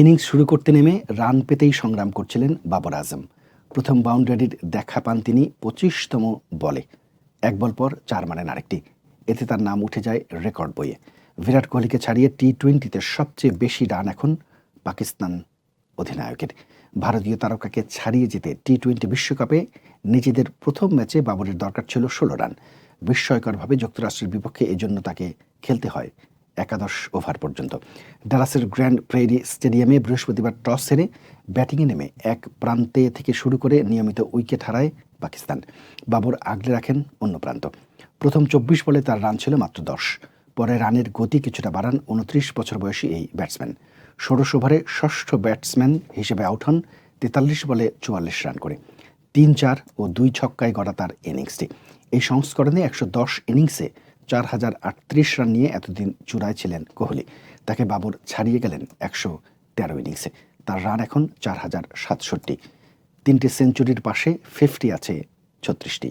Innings শুরু করতে নেমে রান পেতেই সংগ্রাম করছিলেন বাবর আজম। প্রথম বাউন্ডারির দেখা পান তিনি পঁচিশতম বলে। এক বল পর চার মারেন আরেকটি। এতে তার নাম উঠে যায় রেকর্ড বইয়ে। বিরাট কোহলিকে ছাড়িয়ে টি টোয়েন্টিতে সবচেয়ে বেশি রান এখন পাকিস্তান অধিনায়কের। ভারতীয় তারকাকে ছাড়িয়ে যেতে টি টোয়েন্টি বিশ্বকাপে নিজেদের প্রথম ম্যাচে বাবরের দরকার ছিল ষোলো রান। বিস্ময়করভাবে যুক্তরাষ্ট্রের বিপক্ষে এজন্য তাকে খেলতে হয় একাদশ ওভার পর্যন্ত। ডালাসের গ্র্যান্ড প্রেরি স্টেডিয়ামে বৃহস্পতিবার টস হেরে ব্যাটিংয়ে নেমে এক প্রান্তে থেকে শুরু করে নিয়মিত উইকেট হারায় পাকিস্তান। বাবর আগলে রাখেন অন্য প্রান্ত। প্রথম চব্বিশ বলে তার রান ছিল মাত্র দশ। পরে রানের গতি কিছুটা বাড়ান উনত্রিশ বছর বয়সী এই ব্যাটসম্যান। ষোড়শ ওভারে ষষ্ঠ ব্যাটসম্যান হিসেবে আউট হন তেতাল্লিশ বলে চুয়াল্লিশ রান করে। তিন চার ও দুই ছক্কায় গড়া তার ইনিংসটি। এই সংস্করণে একশো দশ ইনিংসে চার হাজার আটত্রিশ রান নিয়ে এতদিন চূড়ায় ছিলেন কোহলি। তাকে বাবর ছাড়িয়ে গেলেন একশো তেরো ইনিংসে। তার রান এখন চার হাজার সাতষট্টি। তিনটি সেঞ্চুরির পাশে ফিফটি আছে ছত্রিশটি।